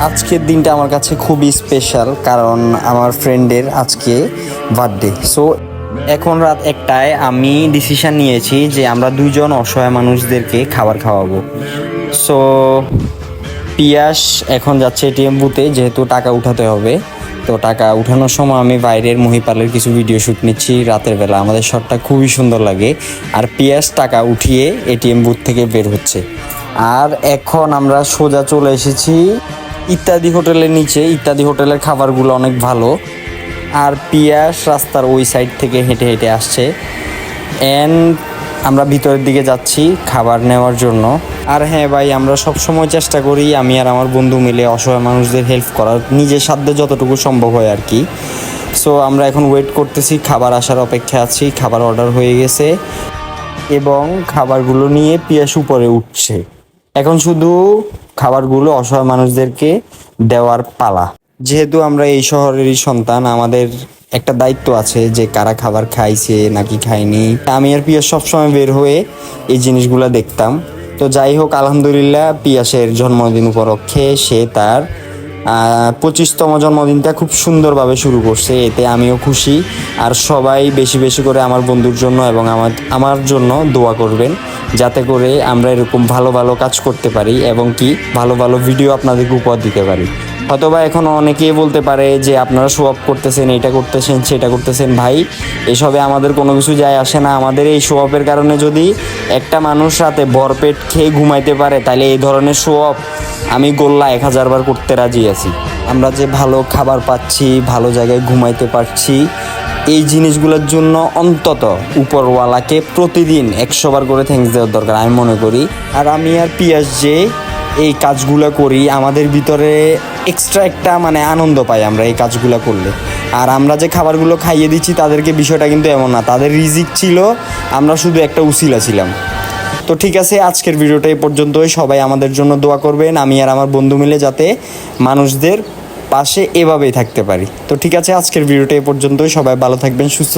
আজকের দিনটা আমার কাছে খুবই স্পেশাল কারণ আমার ফ্রেন্ডের আজকে বার্থডে সো এখন রাত একটায় আমি ডিসিশন নিয়েছি যে আমরা দুজন অসহায় মানুষদেরকে খাবার খাওয়াবো। সো পিয়াস এখন যাচ্ছে এটিএম বুথে যেহেতু টাকা উঠাতে হবে। তো টাকা উঠানোর সময় আমি বাইরের মহিপালের কিছু ভিডিও শ্যুট নিচ্ছি রাতের বেলা। আমাদের শটটা খুবই সুন্দর লাগে। আর পিয়াস টাকা উঠিয়ে এটিএম বুথ থেকে বের হচ্ছে। আর এখন আমরা সোজা চলে এসেছি ইত্যাদি হোটেলের নিচে, ইত্যাদি হোটেলের খাবারগুলো অনেক ভালো। আর পিয়াস রাস্তার ওই সাইড থেকে হেঁটে হেঁটে আসছে। অ্যান্ড আমরা ভিতরের দিকে যাচ্ছি খাবার নেওয়ার জন্য। আর হ্যাঁ ভাই, আমরা সব সময় চেষ্টা করি আমি আর আমার বন্ধু মিলে অসহায় মানুষদের হেল্প করার, নিজের সাধ্য যতটুকু সম্ভব হয় আর কি। সো আমরা এখন ওয়েট করতেছি, খাবার আসার অপেক্ষা আছি, খাবার অর্ডার হয়ে গেছে। এবং খাবারগুলো নিয়ে পিয়াস উপরে উঠছে। এখন শুধু খাবারগুলো অসহায় মানুষদেরকে দেওয়ার পালা। যেহেতু আমরা এই শহরেরই সন্তান, আমাদের একটা দায়িত্ব আছে যে কারা খাবার খাইছে নাকি খায়নি। আমি আর পিয়াস সবসময় বের হয়ে এই জিনিসগুলো দেখতাম। তো যাই হোক, আলহামদুলিল্লাহ পিয়াসের জন্মদিন উপলক্ষে সে তার পঁচিশতম জন্মদিনটা খুব সুন্দরভাবে শুরু করছে, এতে আমিও খুশি। আর সবাই বেশি বেশি করে আমার বন্ধুর জন্য এবং আমার আমার জন্য দোয়া করবেন, যাতে করে আমরা এরকম ভালো ভালো কাজ করতে পারি এবং কি ভালো ভালো ভিডিও আপনাদেরকে উপহার দিতে পারি। হয়তোবা এখন অনেকেই বলতে পারে যে, আপনারা শো অফ করতেছেন, এটা করতেছেন, সেটা করতেছেন। ভাই, এসবে আমাদের কোনো কিছু যায় আসে না। আমাদের এই শো কারণে যদি একটা মানুষ রাতে ভরপেট খেয়ে ঘুমাইতে পারে, তাহলে এই ধরনের শো আমি গোল্লা এক হাজার বার করতে রাজি আছি। আমরা যে ভালো খাবার পাচ্ছি, ভালো জায়গায় ঘুমাইতে পারছি, এই জিনিসগুলোর জন্য অন্তত উপরওয়ালাকে প্রতিদিন একশো বার করে থ্যাঙ্কস দেওয়ার দরকার, আমি মনে করি। আর আমি আর পিয়াস যে এই কাজগুলো করি, আমাদের ভিতরে এক্সট্রা একটা মানে আনন্দ পাই আমরা এই কাজগুলো করলে। আর আমরা যে খাবারগুলো খাইয়ে দিচ্ছি, তাদেরকে বিষয়টা কিন্তু এমন না, তাদের রিজিক ছিল, আমরা শুধু একটা উসিলা ছিলাম। তো ঠিক আছে, আজকের ভিডিওটা এই পর্যন্তই। সবাই আমাদের জন্য দোয়া করবেন, আমি আর আমার বন্ধু মিলে যাতে মানুষদের পাশে এভাবেই থাকতে পারি। তো ঠিক আছে, আজকের ভিডিওটা এই পর্যন্তই। সবাই ভালো থাকবেন, সুস্থ